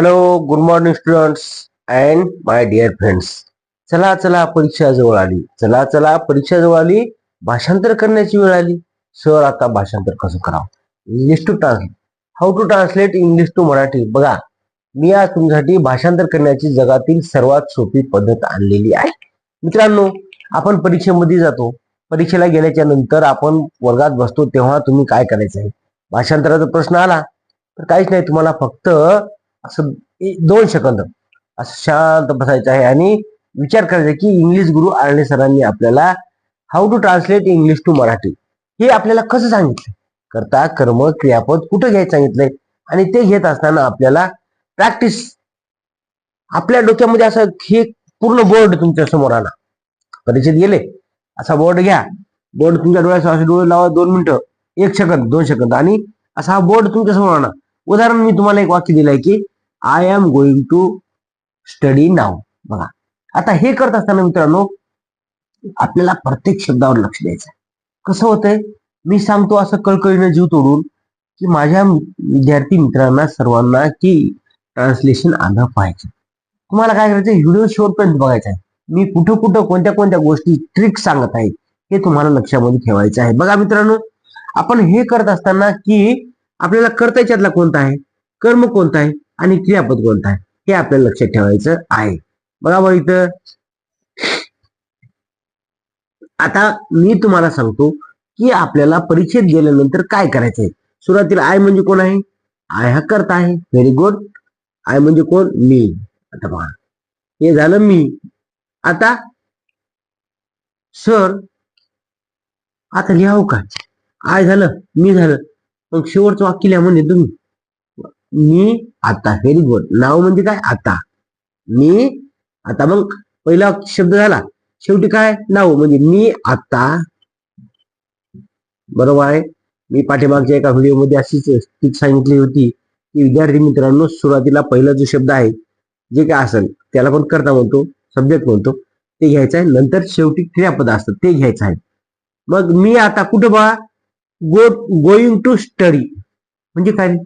Hello good morning students and my dear friends चला चला परीक्षा जवळ आली. चला चला परीक्षा जवळ आली. भाषांतर करण्याची वेळ आली. सर आता भाषांतर कसं करावं? English to translate how to translate English to Marathi बघा मी आज तुमच्यासाठी भाषांतर करण्याची जगातील सर्वात सोपी पद्धत आणलेली आहे. मित्रांनो आपण परीक्षेमध्ये जातो. परीक्षेला गेल्याच्यानंतर आपण वर्गात बसतो तेव्हा तुम्ही काय करायचं आहे? भाषांतराचा प्रश्न आला. तर काहीच नाही तुम्हाला फक्त असं दोन सेकंद असं शांत बसायचं आहे आणि विचार करायचा की इंग्लिश गुरु आरणे सरांनी आपल्याला how to translate English to Marathi हे आपल्याला कसं सांगितलं करता कर्म क्रियापद कुठं घ्यायचं सांगितलंय? आणि ते घेत असताना आपल्याला प्रॅक्टिस आपल्या डोक्यामध्ये असं हे पूर्ण बोर्ड तुमच्यासमोर आणा. परीक्षेत गेले? असा बोर्ड घ्या. बोर्ड तुमच्या डोळ्यासमोर असे डोळे लावा दोन मिनिटं एक सेकंद दोन सेकंद आणि असा हा बोर्ड तुमच्यासमोर आणा. उदाहरण मी तुम्हाला एक वाक्य दिलंय की I am going to study now बघा. आता हे करत असताना मित्रांनो आपल्याला प्रत्येक शब्दावर लक्ष द्यायचं कसं होतंय? मी सांगतो असं कळकळीनं जीव तोडून की माझ्या विद्यार्थी मित्रांना सर्वांना की ट्रान्सलेशन आलं पाहिजे. तुम्हाला काय करायचं व्हिडिओ शेवटपर्यंत बघायचा आहे मी कुठं कुठं कोणत्या कोणत्या गोष्टी ट्रिक सांगत आहे हे तुम्हाला लक्षामध्ये ठेवायचं आहे. बघा मित्रांनो आपण हे करत असताना की आपल्याला करता याच्यातला कोणता आहे? कर्म कोणता आहे? आणि क्रियापद कोणता आहे? हे आपल्याला लक्षात ठेवायचं आहे. बघा बघ इथं. आता मी तुम्हाला सांगतो की आपल्याला परीक्षेत गेल्यानंतर काय करायचंय? सुरुवातीला आय म्हणजे कोण आहे? आय हा करता आहे. व्हेरी गुड आय म्हणजे कोण? मी. आता पहा हे झालं मी. आता सर आता लिहाव का? आय झालं मी झालं. मग शेवटचं वाक्य लिहा म्हणजे तुम्ही. मी आता व्हेरी गुड नाव म्हणजे काय? आता. मी आता मग पहिला शब्द झाला. शेवटी काय? नाव म्हणजे मी आता. बरोबर आहे? मी पाठीमागच्या एका व्हिडिओमध्ये अशीच टीप सांगितली होती की विद्यार्थी मित्रांनो सुरुवातीला पहिला जो शब्द आहे जे काय असेल त्याला पण करता म्हणतो सब्जेक्ट म्हणतो ते घ्यायचं आहे. नंतर शेवटी क्रियापद असतं ते घ्यायचं आहे. मग मी आता कुठं बा? गो गोइंग टू स्टडी म्हणजे काय?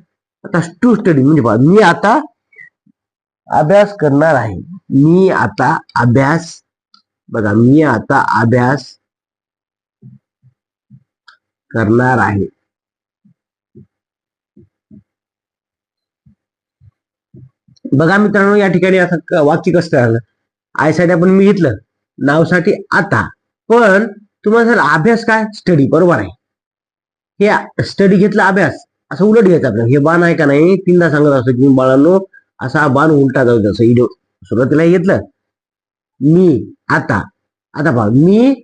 आता टू स्टडी म्हणजे बघा मी आता अभ्यास करणार आहे. मी आता अभ्यास बघा मी आता अभ्यास करणार आहे. बघा मित्रांनो या ठिकाणी असं वाक्य कसं राहिलं आयसाठी आपण मी घेतलं. नावसाठी आता. पण तुम्हाला जर अभ्यास काय? स्टडी बरोबर आहे. हे स्टडी घेतला अभ्यास. असं उलट घ्यायचं आपलं हे बाण आहे का नाही तीनदा सांगत असतो की बाळांनो असा हा बाण उलटा जाऊ असं इडो सुरुवातीला घेतलं. मी आता. आता पहा मी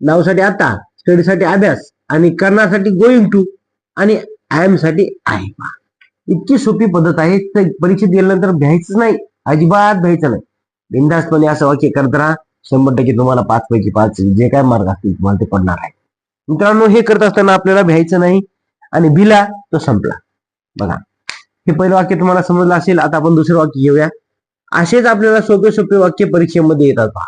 नावसाठी आता स्टडीसाठी अभ्यास आणि करण्यासाठी गोईंग टू आणि आय एमसाठी आहे पहा. इतकी सोपी पद्धत आहे तर परीक्षेत गेल्यानंतर भ्यायचंच नाही. अजिबात भ्यायचं नाही. बिंदासपणे असं वाक्य करत राहा. शंभर टक्के तुम्हाला पाच पैकी पाच जे काय मार्ग असतील तुम्हाला ते पडणार आहे. मित्रांनो हे करत असताना आपल्याला भ्यायचं नाही आणि भिला तो संपला. बघा. हे पहिलं वाक्य तुम्हाला समजलं असेल आता आपण दुसरं वाक्य घेऊया. असेच आपल्याला सोपे सोपे वाक्य परीक्षेमध्ये येतात पहा.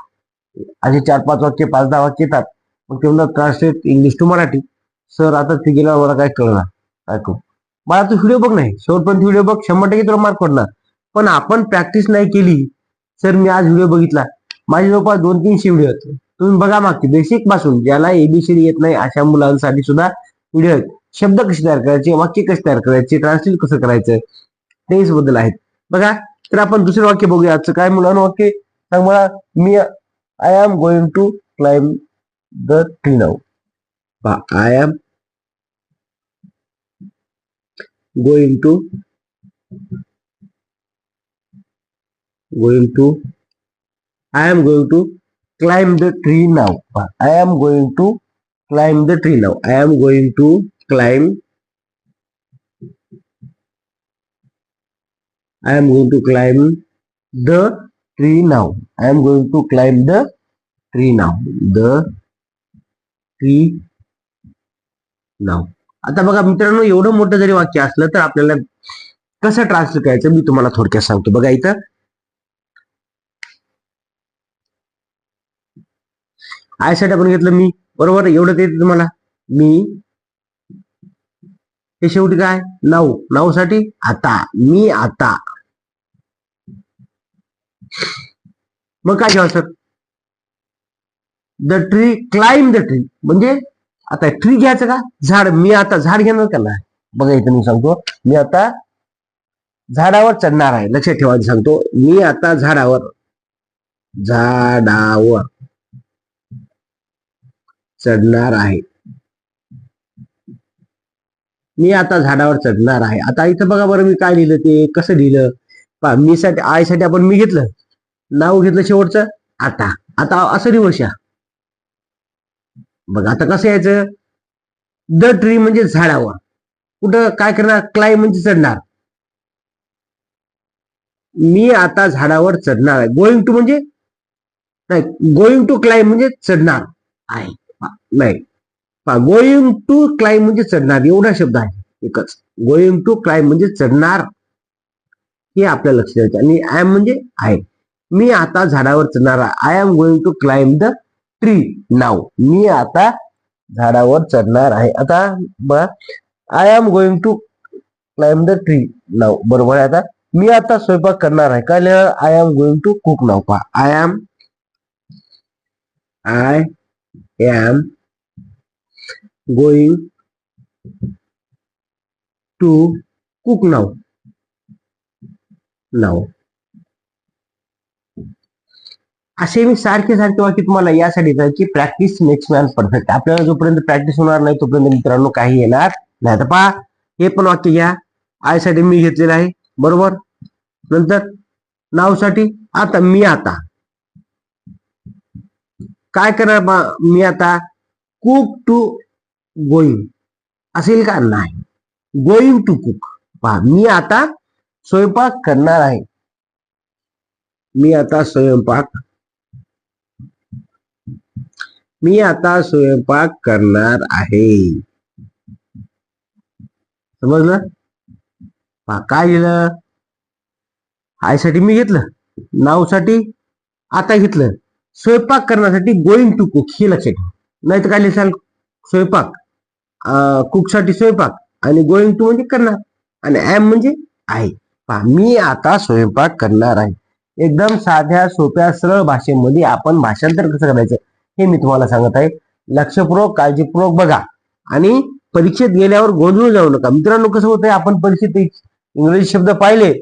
असे चार पाच वाक्य पाच दहा वाक्य येतात. मग ते म्हणतात translate English to Marathi. Sir आता ते गेल्यावर मला काय कळणार? काय करू? मला तू व्हिडिओ बघ नाही. शेवटपर्यंत व्हिडिओ बघ. शंभर टक्के तुला मार्क पडणार. पण आपण प्रॅक्टिस नाही केली. सर मी आज व्हिडिओ बघितला. माझे जवळपास दोन तीनशे व्हिडिओ आहेत. तुम्ही बघा मागची बेसिकपासून. ज्याला एबीसीडी येत नाही अशा मुलांसाठी सुद्धा व्हिडिओ आहेत. शब्द कसे तयार करायचे वाक्य कसे तयार करायचे ट्रान्सलेट कसं करायचं तेच बद्दल आहेत. बघा तर आपण दुसरं वाक्य बघूया. आजचं काय मुलांना वाक्य? सांग मला. मी I am going to climb the tree now I am going to going to I am going to climb the tree now. I am going to climb the tree now. I am going to climb. I am going to climb the tree now. I am going to climb the tree now. The tree now. आता बघा मित्रांनो एवढं मोठं जरी वाक्य असलं तर आपल्याला कसं ट्रान्सलेट करायचं मी तुम्हाला थोडक्यात सांगतो बघा इथं आयसाठी आपण घेतलं मी. बरोबर? एवढं येतं तुम्हाला. मी. हे शेवटी काय? नावसाठी आता. मी आता. मग काय घ्यावं sir the tree climb the tree म्हणजे आता ट्री घ्यायचं का? झाड. मी आता झाड घेणार का नाही? बघा इथं मी सांगतो. मी आता झाडावर चढणार आहे. लक्षात ठेवायचं सांगतो. मी आता झाडावर. झाडावर. चढणार आहे. मी आता झाडावर चढणार आहे. आता इथं बघा बरं मी काय लिहिलं ते कसं लिहिलं? मी साठी आयसाठी आपण मी घेतलं. नाव घेतलं शेवटचं? आता. आता असं रिवर्स या बघा आता कसं यायचं? द ट्री म्हणजे झाडावर. कुठं काय करणार? क्लाय म्हणजे चढणार. मी आता झाडावर चढणार आहे. गोइंग टू म्हणजे? नाही गोइंग टू क्लाइम म्हणजे चढणार आहे. नाही. गोईंग टू क्लाइम म्हणजे चढणार एवढा शब्द आहे एकच. गोईंग टू क्लाइम म्हणजे चढणार हे आपल्या लक्षात द्यायचं आणि आय एम म्हणजे आहे मी आता झाडावर चढणार आहे. I am going to climb the tree now मी आता झाडावर चढणार आहे. आता बघा I am going to climb the tree now बरोबर आहे आता? मी आता स्वयंपाक करणार आहे. काय I am going to cook now पहा I am I am going to cook now now असे मी सारखे सारखे वाक्य तुम्हाला यासाठी की प्रॅक्टिस मेक्स मॅन परफेक्ट आपल्याला जोपर्यंत प्रॅक्टिस होणार नाही तोपर्यंत मित्रांनो काही येणार नाही. तर पहा हे पण वाक्य घ्या. आयसाठी मी घेतलेलं आहे. बरोबर? नंतर नावसाठी आता मी आता. काय करणार मी आता कुक टू गोईंग असेल का? नाही. गोईंग टू कुक पहा मी आता स्वयंपाक करणार आहे. मी आता स्वयंपाक मी आता स्वयंपाक करणार आहे. समजलं? पहा काय लिहिलं? आयसाठी मी घेतलं. नावसाठी आता घेतलं. स्वयंपाक करण्यासाठी गोइंग टू कुक हे लक्षात ठेवा नाही तर काय लिहिसाल स्वयंपाक. कुकसाठी स्वयंपाक आणि गोइंग टू म्हणजे करणार. आणि ॲम म्हणजे आहे पहा मी आता स्वयंपाक करणार आहे. एकदम साध्या सोप्या सरळ भाषेमध्ये आपण भाषांतर कसं करायचं हे मी तुम्हाला सांगत आहे. लक्षपूर्वक काळजीपूर्वक बघा. आणि परीक्षेत गेल्यावर गोंधळून जाऊ नका. मित्रांनो कसं होतंय आपण परीक्षेत इंग्रजी शब्द पाहिले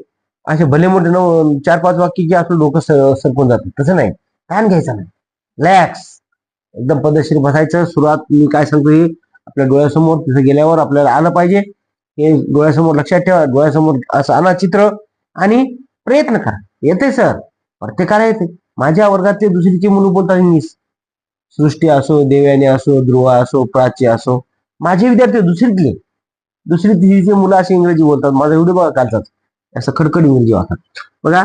असे भले मोठे नऊ चार पाच वाक्य की आपलं डोकं सरपून जातं. तसं नाही. ताण घ्यायचा नाही. रिलॅक्स एकदम पद्धतशीर बसायचं. सुरुवात मी काय सांगतो हे आपल्या डोळ्यासमोर तिथे गेल्यावर आपल्याला आलं पाहिजे. हे डोळ्यासमोर लक्षात ठेवा. डोळ्यासमोर असं आणा चित्र आणि प्रयत्न करा. येते सर. प्रत्येकाला येते. माझ्या वर्गातले दुसरीचे मुलं बोलतात इंग्लिश. सृष्टी असो देव्याने असो ध्रुवा असो प्राची असो. माझे विद्यार्थी दुसरीतले. दुसरी तिसरीचे मुलं असे इंग्रजी बोलतात. माझा एवढे बघा कालचाच असं खडखड इंग्रजी वाटतात बघा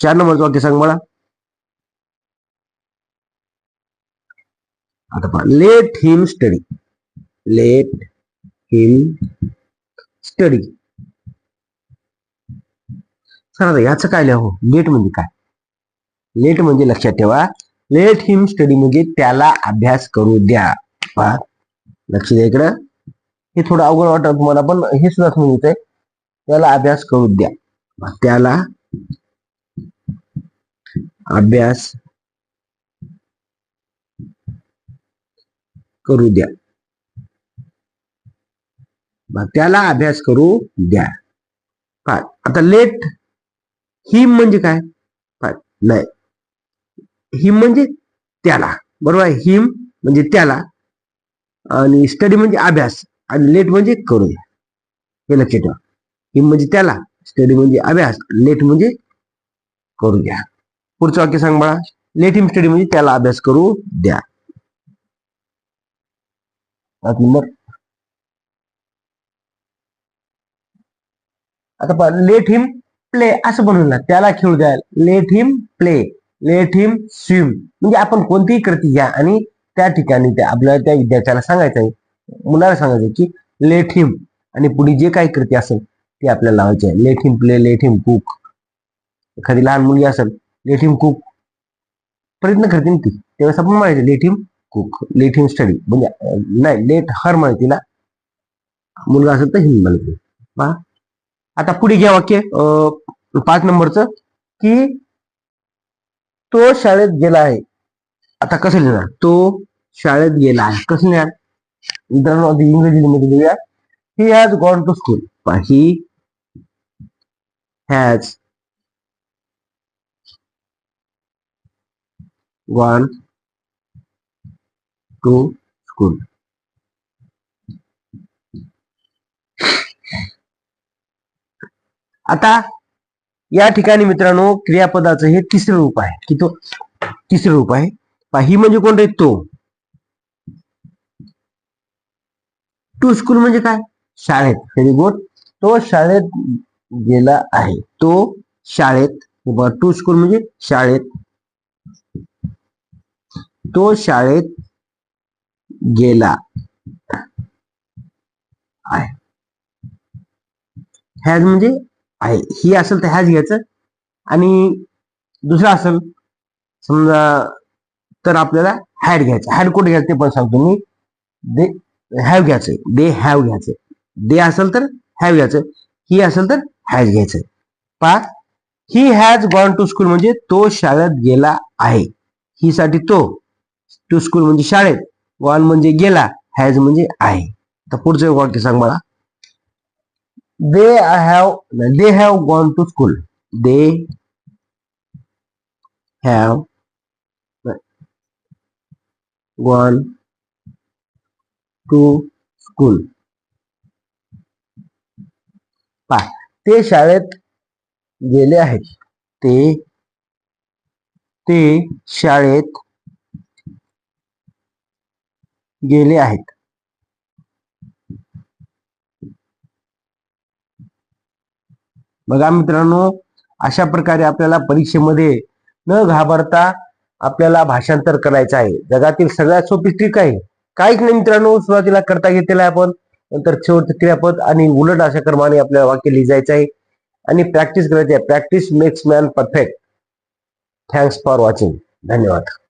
चार नंबरचं वाक्य सांग मला. आता पहा let him study let him study sir आता याचं काय लिहा हो लेट म्हणजे काय? लेट म्हणजे लक्षात ठेवा. लेट हिम स्टडी म्हणजे त्याला अभ्यास करू द्या. पहा लक्ष द्या इकडं. हे थोडं अवघड वाटत तुम्हाला पण हे सुद्धा समजत आहे त्याला अभ्यास करू द्या. त्याला अभ्यास करू द्या. मग त्याला अभ्यास करू द्या. पाच आता लेट हिम म्हणजे काय? पाच नाही. हिम म्हणजे त्याला. बरोबर हिम म्हणजे त्याला. आणि स्टडी म्हणजे अभ्यास. आणि लेट म्हणजे करू द्या. हे लक्षात ठेवा. हिम म्हणजे त्याला. स्टडी म्हणजे अभ्यास. लेट म्हणजे करू द्या. पुढचं वाक्य सांग मला लेट हिम स्टडी म्हणजे त्याला अभ्यास करू द्या. पाच नंबर. आता पहा लेट हिम प्ले असं बनवलं त्याला खेळू द्या. Let him play let him swim म्हणजे आपण कोणतीही कृती घ्या आणि त्या ठिकाणी त्या आपल्याला त्या विद्यार्थ्याला सांगायचं आहे. मुलाला सांगायचं की लेट हिम आणि पुढे जे काही कृती असेल ती आपल्याला लावायची आहे. Let him play let him cook एखादी लहान मुलगी असेल लेट हिम कुक प्रयत्न करते ना ती. त्यावेळेस आपण म्हणायचं let him cook let him study म्हणजे नाही लेट हर म्हणे तिला मुलगा असेल तर हिम म्हणते पहा. आता पुढे घ्या वाक्य पाच नंबरचं की तो शाळेत गेला आहे. आता कसं लिहिणार? तो शाळेत गेला आहे. कसं लिहिणार? मित्रांनो आधी इंग्रजीमध्ये लिहूया he has gone to school he has gone to school. आता या ठिकाणी मित्रांनो क्रियापदाचं हे तिसरं रूप आहे की तो तिसरं रूप आहे. ही म्हणजे कोण रे? तो. टू स्कूल म्हणजे काय? शाळेत. व्हेरी गुड तो शाळेत गेला आहे. तो शाळेत टू स्कूल म्हणजे शाळेत. तो शाळेत गेला. आहे. हॅज म्हणजे आहे. ही असेल तर हॅज घ्यायचं. आणि दुसरं असेल समजा तर आपल्याला हॅड घ्यायचं. हॅड कुठे घ्यायचं ते पण सांगतो मी. दे हॅव घ्यायचं. दे हॅव घ्यायचं. दे असेल तर हॅव घ्यायचं. ही असेल तर हॅज घ्यायचं. पा he has gone to school म्हणजे तो शाळेत गेला आहे. ही साठी तो टू स्कूल म्हणजे शाळेत. गॉन म्हणजे गेला हॅज म्हणजे आहे. तर पुढचं वाक्य सांग मला. They have they have gone to school they have gone to school पा ते शाळेत गेले आहेत. ते ते शाळेत गेले आहेत. बघा मित्रांनो अशा प्रकारे आपल्याला परीक्षेमध्ये न घाबरता आपल्याला भाषांतर करायचं आहे. जगातील सगळ्यात सोपी ट्रिक आहे. काहीच नाही मित्रांनो सुरुवातीला करता घेतलेला आहे आपण नंतर शेवट क्रियापद आणि उलट अशा क्रमाने आपल्याला वाक्य लिहायचं आहे. आणि प्रॅक्टिस करायची आहे. Practice makes man perfect thanks for watching धन्यवाद.